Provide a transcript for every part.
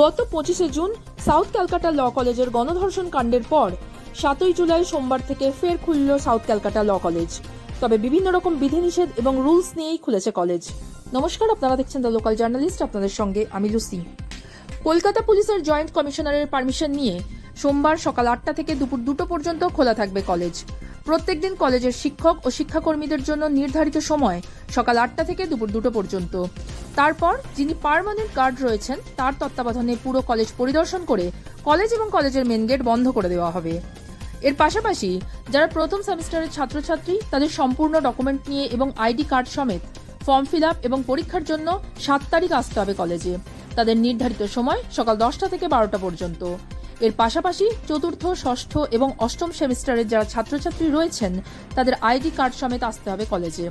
গত পঁচিশে June south Calcutta ল কলেজের গণধর্ষণ কাণ্ডের পর সাতই জুলাই সোমবার থেকে ফের খুলল সাউথ ক্যালকাটা ল কলেজ। তবে বিভিন্ন রকম বিধিনিষেধ এবং রুলস নিয়েই খুলেছে কলেজ। নমস্কার, আপনারা দেখছেন দ্য লোকাল জার্নালিস্ট, আপনাদের সঙ্গে আমি লুসি। কলকাতা পুলিশের জয়েন্ট কমিশনারের পারমিশন নিয়ে সোমবার সকাল আটটা থেকে দুপুর দুটো পর্যন্ত খোলা থাকবে কলেজ। প্রত্যেকদিন কলেজের শিক্ষক ও শিক্ষাকর্মীদের জন্য নির্ধারিত সময় সকাল আটটা থেকে দুপুর দুটো পর্যন্ত। তারপর যিনি পারমানেন্ট গার্ড রয়েছেন, তার তত্ত্বাবধানে পুরো কলেজ পরিদর্শন করে কলেজ এবং কলেজের মেন গেট বন্ধ করে দেওয়া হবে। এর পাশাপাশি যারা প্রথম সেমিস্টারের ছাত্রছাত্রী, তাদের সম্পূর্ণ ডকুমেন্ট নিয়ে এবং আইডি কার্ড সমেত ফর্ম ফিল আপ এবং পরীক্ষার জন্য সাত তারিখ আসতে হবে কলেজে। তাদের নির্ধারিত সময় সকাল দশটা থেকে বারোটা পর্যন্ত। এর পাশাপাশি চতুর্থ, ষষ্ঠ এবং অষ্টম সেমিস্টারের যারা ছাত্রছাত্রী রয়েছেন, তাদের আইডি কার্ড সমেত আসতে হবে কলেজে।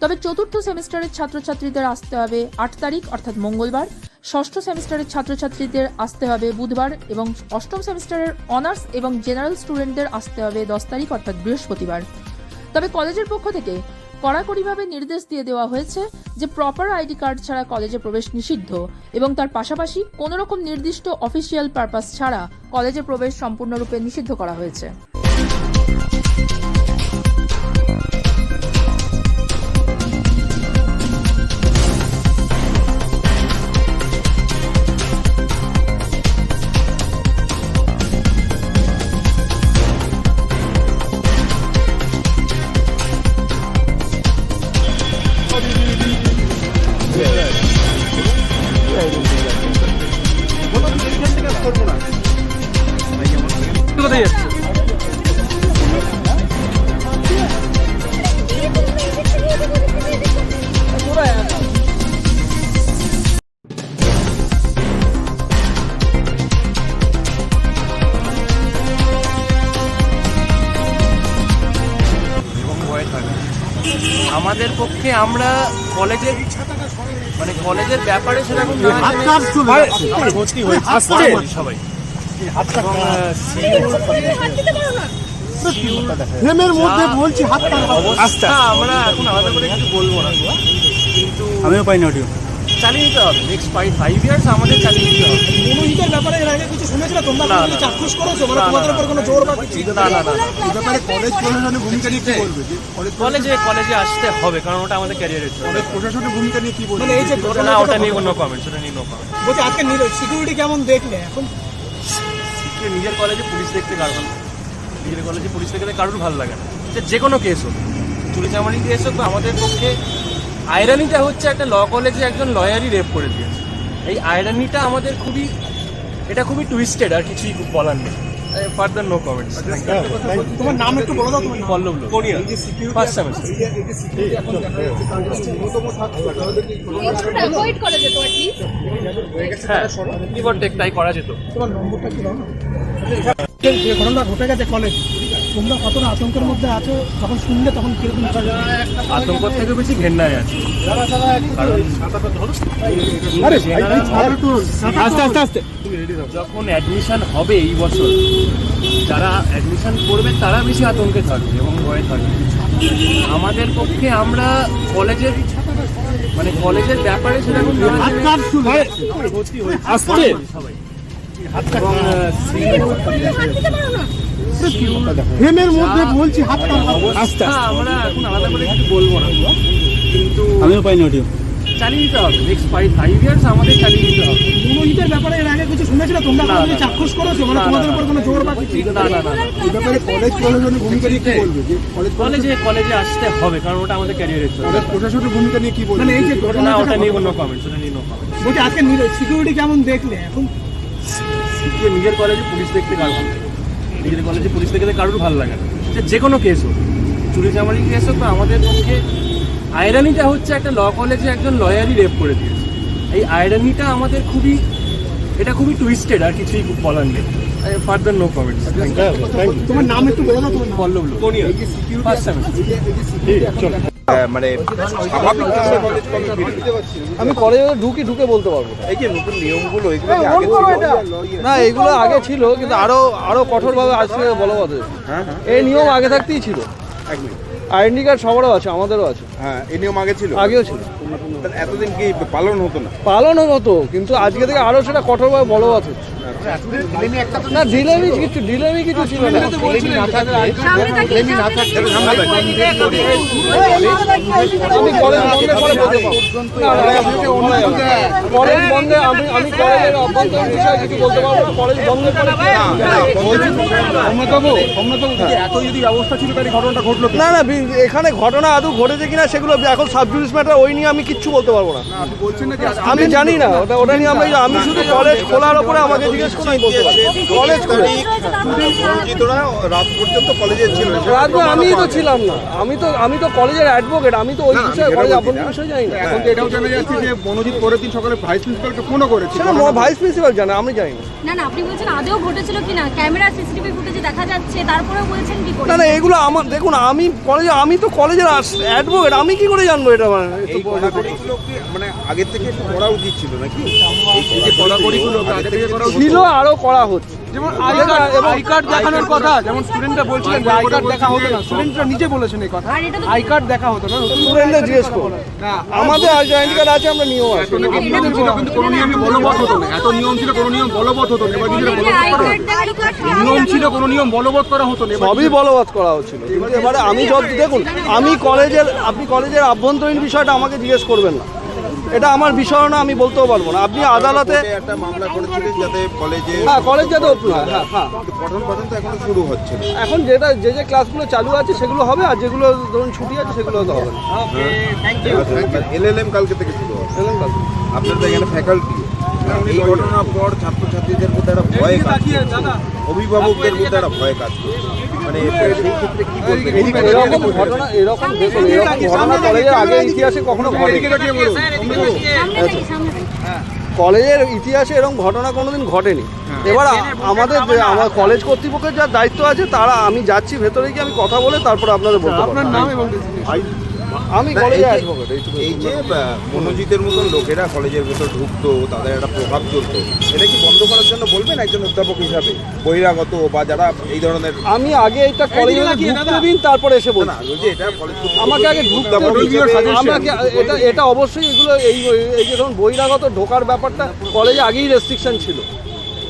তবে চতুর্থ সেমিস্টারের ছাত্রছাত্রীদের আসতে হবে আট তারিখ, অর্থাৎ মঙ্গলবার। ষষ্ঠ সেমিস্টারের ছাত্রছাত্রীদের আসতে হবে বুধবার এবং অষ্টম সেমিস্টারের অনার্স এবং জেনারেল স্টুডেন্টদের আসতে হবে দশ তারিখ, অর্থাৎ বৃহস্পতিবার। তবে কলেজের পক্ষ থেকে কড়াকড়িভাবে নির্দেশ দিয়ে দেওয়া হয়েছে যে প্রপার আইডি কার্ড ছাড়া কলেজে প্রবেশ নিষিদ্ধ এবং তার পাশাপাশি কোনো রকম নির্দিষ্ট অফিসিয়াল পারপাস ছাড়া কলেজে প্রবেশ সম্পূর্ণরূপে নিষিদ্ধ করা হয়েছে। আমাদের আমরা কলেজের মানে কলেজের ব্যাপারে সেরকম? সবাই। মধ্যে বলছি হাত পা অবস্থা আমরা এখন আলাদা করে কিছু বলব না। কিন্তু আমিও পাইনি অডিও চালিয়ে নিতে হবে। নেক্সট ফাইভ ফাইভ ইয়ার্স আমাদের চালিয়ে নিতে হবে। মনোহিতের ব্যাপারে এর আগে কিছু শুনেছিল তোমরা না, কোনো না, চাক্ষুষ করেছ? মানে তোমাদের উপর কোনো জোর বা কিছু? না না না। এই ব্যাপারে কলেজ প্রশাসনের ভূমিকা নিয়ে কি বলবে? যে কলেজে কলেজে আসতে হবে কারণ ওটা আমাদের ক্যারিয়ারের জন্য। কলেজ প্রশাসনের ভূমিকা নিয়ে কি বলবে? মানে এই যে ঘটনা না ওটা নিয়ে কোনো কমেন্টস ওটা নিয়ে নো কমেন্ট বলছি আজকে সিকিউরিটি কেমন দেখলে? এখন নিজের কলেজে পুলিশ দেখতে কারণ নিজের কলেজে পুলিশ দেখতে কারোর ভালো লাগে না? যে কোনো কেস হোক। চুরি চামারি কেস হোক বা আমাদের পক্ষে আয়রানিটা হচ্ছে একটা ল কলেজে একজন লয়ারই রেপ করে দিয়েছে। এই আয়রানিটা আমাদের খুবই এটা খুবই টুইস্টেড আর কিছুই বলার নেই। ফার্দার নো কমেন্টস তোমার নাম একটু বলে দাও তোমার পল্লব লোক। ফার্স্ট সেমিস্টার অ্যাভয়েড করা যেত হ্যাঁ করা যেত। তোমার নম্বরটা কি দাও না? ঘটনা ঘটে গেছে কলেজ তোমরা কতটা আতঙ্কের মধ্যে আছো যখন শুনলে তখন কীরকম আতঙ্ক থেকে বেশি ঘেন্নায় আছে। আস্তে আস্তে আস্তে। যখন অ্যাডমিশন হবে এই বছর যারা অ্যাডমিশন করবে তারা বেশি আতঙ্কে থাকবে এবং ভয়ে থাকবে। আমাদের পক্ষে আমরা কলেজের মানে কলেজের ব্যাপারে সেরকম ভর্তি হয়েছি সবাই এবং ফ্রেমের মধ্যে বলছি হাত পা অবস্থা আমরা এখন আলাদা করে কিছু বলব না কিন্তু আমিও পাইনি অডিও চালিয়ে নিতে হবে। নেক্সট ফাইভ ফাইভ ইয়ার্স আমাদের চালিয়ে নিতে হবে। মনোহিতের ব্যাপারে এর আগে কিছু শুনেছিল তোমরা কোনো চাক্ষুষ করেছ? মানে তোমাদের উপর কোনো জোর বা কিছু? না না না না এই ব্যাপারে কলেজ প্রশাসনের ভূমিকা নিয়ে কি বলবে? যে কলেজ কলেজে কলেজে আসতে হবে কারণ ওটা আমাদের ক্যারিয়ারের জন্য। কলেজ প্রশাসনের ভূমিকা নিয়ে কি বলবে? মানে এই যে ঘটনা ওটা নিয়ে কোনো কমেন্টস ওটা নিয়ে নো কমেন্টস বলছি আজকে সিকিউরিটি কেমন দেখলে? এখন নিজের কলেজে পুলিশ দেখতে ভালো নিজের কলেজে পুলিশ থেকে কারোর ভালো লাগে না। যে কোনো কেস হোক। চুরি চামারি কেস হোক বা আমাদের পক্ষে আয়রানিটা হচ্ছে একটা ল কলেজে একজন লয়ারই রেপ করে দিয়েছে। এই আয়রানিটা আমাদের খুবই এটা খুবই টুইস্টেড আর কিছুই বলার নেই। ফার্দার নো কমেন্টস তোমার নাম একটু বলো না তোমার পল্লব লোক ফার্স্ট সেমিস্টার মানে আমি কলেজে ঢুকি ঢুকে বলতে পারব। না। এই যে নতুন নিয়মগুলো এগুলো আগে ছিল? না এগুলো আগে ছিল কিন্তু আরও আরও কঠোরভাবে আজকে বলা হবে এই নিয়ম আগে থাকতেই ছিল। আইডেন্টি কার্ড সবারও আছে আমাদেরও আছে। হ্যাঁ এই নিয়ম আগে ছিল? আগেও ছিল। এতদিন কি পালন হতো না পালনও হতো কিন্তু আজকে থেকে আরও সেটা কঠোরভাবে বলবৎ হচ্ছে না ঢিলেমি কিছু ঢিলেমি কিছু ছিল না আমি কলেজ বন্ধের পরে বলতে পারব কলেজ বন্ধে আমি আমি কলেজের অভ্যন্তরীণ বিষয়ে কিছু বলতে পারব না কলেজ বন্ধের পরে এত যদি ব্যবস্থা ছিল তাহলে ঘটনাটা ঘটলো না না এখানে ঘটনা আদৌ ঘটেছে কিনা সেগুলো এখন সাব জুডিস ম্যাটার ওই নিয়ে আমি কিচ্ছু বলতে পারব না। আপনি বলছেন না যে আমি জানি না ওটা ওটা নিয়ে আমি আমি শুধু কলেজ খোলার ওপরে আমাকে জিজ্ঞেস করে আমি বলতে পারি কলেজ রাত পর্যন্ত কলেজে ছিল। রাজু আমি তো ছিলাম না। আমি তো আমি তো কলেজের অ্যাডভোকেট আমি তো ওই বিষয়ে কলেজ আবদ্ধ বিষয় জানি না। এখন তো এটাও জানা যাচ্ছে যে মনোজিৎ পরের দিন সকালে ভাইস প্রিন্সিপালকে ফোনও করেছি। সেটা ভাইস প্রিন্সিপাল জানে আমি জানি। না না না আপনি বলছেন আদেও ঘটেছিল কিনা? ক্যামেরা সিসিটিভি ফুটেজে দেখা যাচ্ছে তারপরেও বলছেন কি করে? না না এগুলো আমার দেখুন আমি কলেজে আমি তো কলেজের অ্যাডভোকেট আমি কি করে জানব এটা? মানে এই কড়াকড়িগুলো কি মানে আগের থেকে একটু করা উচিত ছিল নাকি? এই যে কড়াকড়িগুলো আগে থেকে করা উচিত ছিল আরও করা হচ্ছে। যেমন এবং আই কার্ড দেখানোর কথা যেমন স্টুডেন্টরা বলছিলেন যে আই কার্ড দেখা হতো না। স্টুডেন্টরা নিজে বলেছেন এই কথা। আর এটা তো আই কার্ড দেখা হতো না। স্টুডেন্টদের জিজ্ঞেস করুন আমাদের আইডেন্টি কার্ড আছে আমরা নিয়েও আসি নিয়ম ছিল কিন্তু কোনো নিয়মই বলবৎ হতো না। এত নিয়ম ছিল কোনো নিয়ম বলবৎ হতো না। এবার নিজেরা বলবৎ আই করা কার্ড আই কার্ড নিয়ম ছিল কোনো নিয়ম বলবৎ করা হতো না। সবই বলবৎ করা হচ্ছিল। কিন্তু এবারে আমি যত দেখুন আমি কলেজের আপনি কলেজের আভ্যন্তরীণ বিষয়টা আমাকে জিজ্ঞেস করবেন না। এটা আমার বিষয় না আমি বলতেও পারব না। আপনি আদালতে একটা মামলা করেছিলেন যাতে কলেজে হ্যাঁ কলেজ যাতে হয় হ্যাঁ পঠন পাঠন তো এখনও শুরু হচ্ছে এখন যেটা যে যে ক্লাসগুলো চালু আছে সেগুলো হবে আর যেগুলো ধরুন ছুটি আছে সেগুলো তো হবে এলএলএম কালকে থেকে শুরু হবে। বুঝলেন তো? আপনার তো এখানে ফ্যাকাল্টি এই ঘটনার পর ছাত্রছাত্রীদের মধ্যে একটা ভয় কাজ অভিভাবকদের মধ্যে একটা ভয় কাজ করছে। মানে সেই ক্ষেত্রে কি বলবেন এরকম ঘটনা এরকম দেখুন এরকম ঘটনা কলেজের আগে ইতিহাসে কখনো ঘটে সামনে থেকে কলেজের ইতিহাসে এরকম ঘটনা কোনোদিন ঘটেনি। এবার আমাদের যে আমার কলেজ কর্তৃপক্ষের যা দায়িত্ব আছে তারা আমি যাচ্ছি ভেতরে গিয়ে আমি কথা বলে তারপর আপনাদের বলতে পারব। আপনার নাম এবং আমি কলেজে এই যে- এই যে মনোজিতের মতন লোকেরা কলেজের ভেতর ঢুকতো তাদের একটা প্রভাব চলতো এটা কি বন্ধ করার জন্য বলবেন একজন অধ্যাপক হিসাবে? বহিরাগত বা যারা এই ধরনের আমি আগে এটা কলেজে ঢুকতে দিন তারপরে এসে না, বলছি। না বলছি এটা কলেজ আমাকে আগে ঢুকতে দিন। আমাকে এটা এটা অবশ্যই এগুলো এই এই যে ধরুন বহিরাগত ঢোকার ব্যাপারটা কলেজে আগেই রেস্ট্রিকশন ছিল।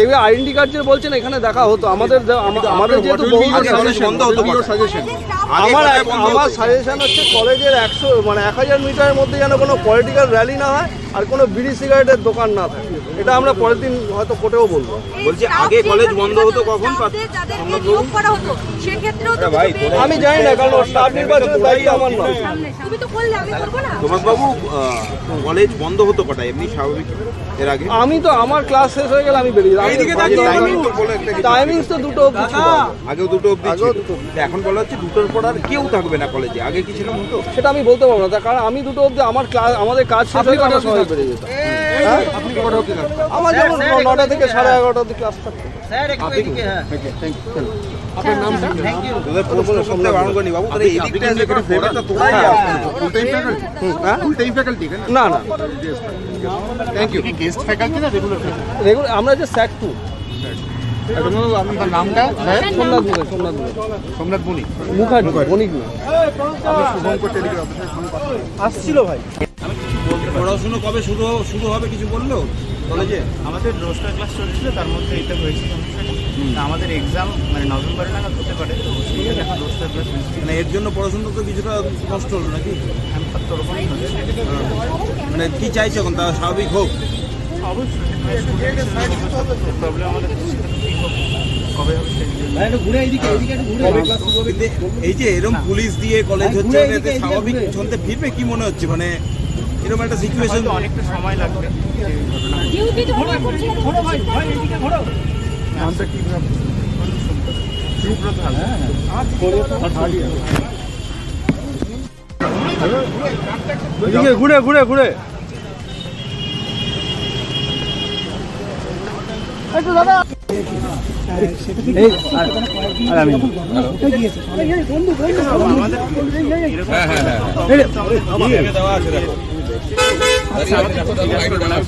এইভাবে আইডেন্টি কার্ড যে বলছেন এখানে দেখা হতো। আমাদের আমাদের যেহেতু আমার আমার সাজেশন হচ্ছে কলেজের একশো মানে এক হাজার মিটারের মধ্যে যেন কোনো পলিটিক্যাল র্যালি না হয় আর কোনো বিড়ি সিগারেটের দোকান না থাকে। এটা আমরা পরের দিন হয়তো কোর্টেও বলব। বলছি আগে কলেজ বন্ধ হতো কখন আমি জানি না কারণ স্টাফ নির্বাচনের দায়িত্ব আমার নয়। সামনে তুমি তো করলে আমি তোমার বাবু কলেজ বন্ধ হতো কটায়? এমনি স্বাভাবিক এর আগে? আমি তো আমার ক্লাস শেষ হয়ে গেলে আমি বেরিয়ে যাই টাইমিং তো দুটো আগেও দুটো অবধি এখন বলা হচ্ছে দুটোর পর আর কেউ থাকবে না কলেজে। আগে কি ছিল হতো সেটা আমি বলতে পারব না। কারণ আমি দুটো অবধি আমার ক্লাস আমাদের কাজ শেষ হয়ে গেলে সবাই বেরিয়ে যেতাম। হ্যাঁ? আমার যেমন নটা থেকে সাড়ে এগারোটা অবধি ক্লাস থাকতো তোদের প্রশ্ন করতে বারণ করিনি বাবু। তাহলে এদিকটা এসে করে ফেভারটা তোরাই ফুল টাইম ফ্যাকাল্টি হ্যাঁ। ফুল টাইম ফ্যাকাল্টি না? না থ্যাংক ইউ গেস্ট ফ্যাকাল্টি না রেগুলার রেগুলার আমরা যে স্যাক টু আপনার নামটা? সোমনাথ মুখে সোমনাথ সোমনাথ বণি মুখার্জি বণিক না শুভঙ্কর টেলিগ্রাফ অফিসের সঙ্গে কথা বলুন। আসছিল ভাই পড়াশোনা কবে শুরু শুরু হবে কিছু বলল? কলেজে আমাদের রোস্টার ক্লাস চলছিল তার মধ্যে এটা হয়েছে আমাদের এক্সাম মানে নভেম্বরে নাগাদ হতে পারে তো সেই জন্য এখন রোস্টার ক্লাস মানে এর জন্য পড়াশোনা তো কিছুটা নষ্ট হলো নাকি? তো ওরকমই হচ্ছে মানে কি চাইছে এখন? তা স্বাভাবিক হোক। এই যে এরকম পুলিশ দিয়ে কলেজ হচ্ছে স্বাভাবিক চলতে ফিরবে কি মনে হচ্ছে? মানে এরকম একটা সিচুয়েশন অনেকটা সময় লাগবে। যে ঘটনা ডিউটি তো ওরা করছে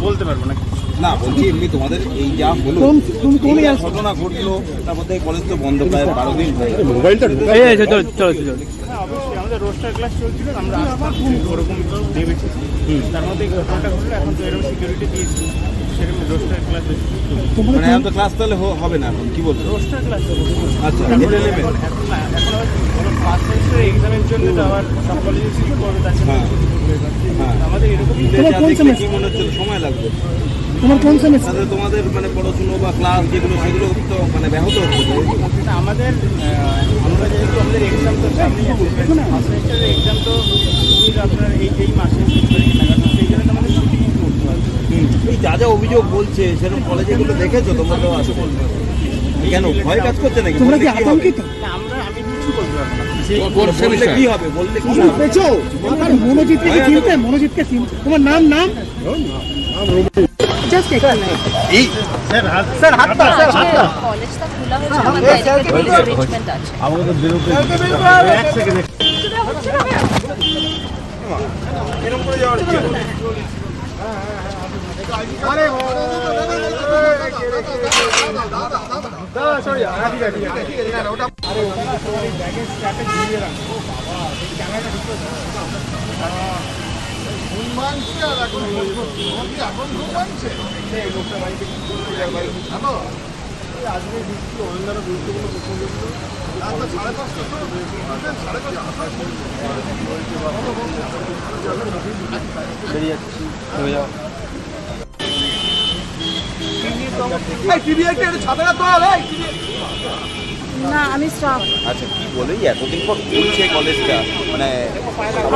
বলতে পারব না না বলছি এমনি তোমাদের এই যা হলো তুমি ঘটনা ঘটলো তারপর কলেজ তো বন্ধ প্রায় বারো দিন মোবাইলটা গেল। হ্যাঁ অবশ্যই আমাদের রোস্টার ক্লাস চলছিল আমরা ওরকম ভেবেছি তার মধ্যে ঘটনাটা ঘটলো এখন তো এরকম সিকিউরিটি দিয়েছি। সেরকম রোস্টার ক্লাস মানে এখন তো ক্লাস তাহলে হবে না এখন কি বলছো? রোস্টার ক্লাস আচ্ছা এখন ফার্স্ট সেমিস্টার এক্সামের জন্য তো আবার সব কলেজে ছুটি করবে তার জন্য হ্যাঁ। হ্যাঁ। আমাদের এরকম তোমার কোন কি মনে হচ্ছে সময় লাগবে? তোমার কোন সেমিস্টার তাহলে তোমাদের মানে পড়াশুনো বা ক্লাস যেগুলো সেগুলো তো মানে ব্যাহত হচ্ছে আমাদের আমরা যেহেতু আমাদের এক্সাম তো সামনে ফার্স্ট সেমিস্টারের এক্সাম তো খুবই আপনার এই এই মাসে তিন তারিখে নাগাদ তো সেই জন্য তো আমাদের ছুটি করতে হবে এই যা যা অভিযোগ বলছে সেরকম কলেজে গুলো দেখেছ? তোমরা তো আসো। কেন? ভয় কাজ করছে নাকি? তোমরা কি আতঙ্কিত? আমরা আমি কিছু বলতে পারব না। কি হবে? বললে কি পেছো? আমার মনোজিৎকে কি চিনতে? মনোজিৎকে চিনতে? তোমার নাম নাম? জাস্ট কলেজটা খোলা হয়েছে আমাদের এরিচমেন্ট আছে। এরকম করে যাওয়ার আজকে বৃষ্টি অন্যান্য গুরুত্বপূর্ণ প্রসঙ্গ সাড়ে পাঁচটা সাড়ে পাঁচটা বেরিয়ে যাচ্ছি কি? না আমি স্টাফ আচ্ছা কি বলে এতদিন পর বলছে কলেজটা? মানে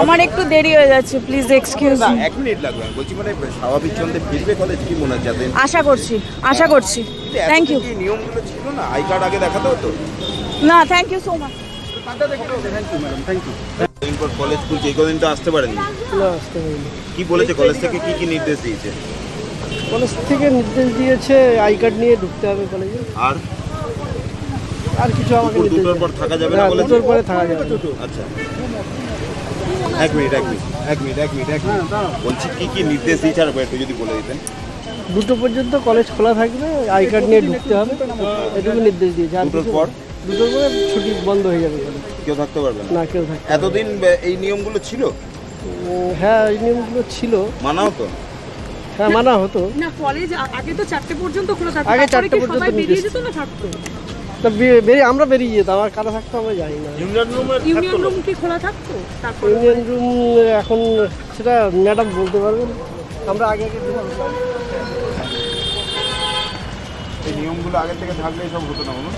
আমার একটু দেরি হয়ে যাচ্ছে প্লিজ এক্সকিউজ না এক মিনিট লাগবে। বলছি মানে স্বাভাবিক চন্দ্রে ফিরবে কলেজ কি মনে হচ্ছে আশা করছি আশা করছি। থ্যাংক ইউ কি নিয়মগুলো ছিল না? আই কার্ড আগে দেখাতে হতো? না থ্যাংক ইউ সো মাচ দিন পর কলেজ খুলছে এই কদিন তো আসতে পারেনি। কি বলেছে কলেজ থেকে কি কি নির্দেশ দিয়েছে? কলেজ থেকে নির্দেশ দিয়েছে আই কার্ড নিয়ে ঢুকতে হবে কলেজে। আর? আর কিছু আমাকে দুটোর পর থাকা যাবে না কলেজে? দুটোর পরে থাকা যাবে আচ্ছা। এক মিনিট এক মিনিট এক মিনিট এক মিনিট এক মিনিট। বলছি কি কি নির্দেশ দিয়েছে আর একটু যদি বলে দিতেন। দুটো পর্যন্ত কলেজ খোলা থাকবে আই কার্ড নিয়ে ঢুকতে হবে। এটুকু নির্দেশ দিয়েছে। আর দুটোর পর? দুটোর পরে ছুটি বন্ধ হয়ে যাবে কেউ থাকতে পারবে না? কেউ থাকবে এতদিন এই নিয়মগুলো ছিল? হ্যাঁ এই নিয়মগুলো ছিল। মানা হতো হ্যাঁ মানা হতো। না কলেজ আগে তো চারটে পর্যন্ত খোলা থাকতো। আগে চারটে পর্যন্ত বেরিয়ে যেত না থাকতো? তা বেরিয়ে আমরা বেরিয়ে যেতাম আর কারা থাকতো আমরা জানি না। ইউনিয়ন রুম কি খোলা থাকতো? তারপরে? ইউনিয়ন রুম এখন সেটা ম্যাডাম বলতে পারবেন আমরা আগে আগে এই নিয়মগুলো আগে থেকে থাকলে সব হতো না বলুন।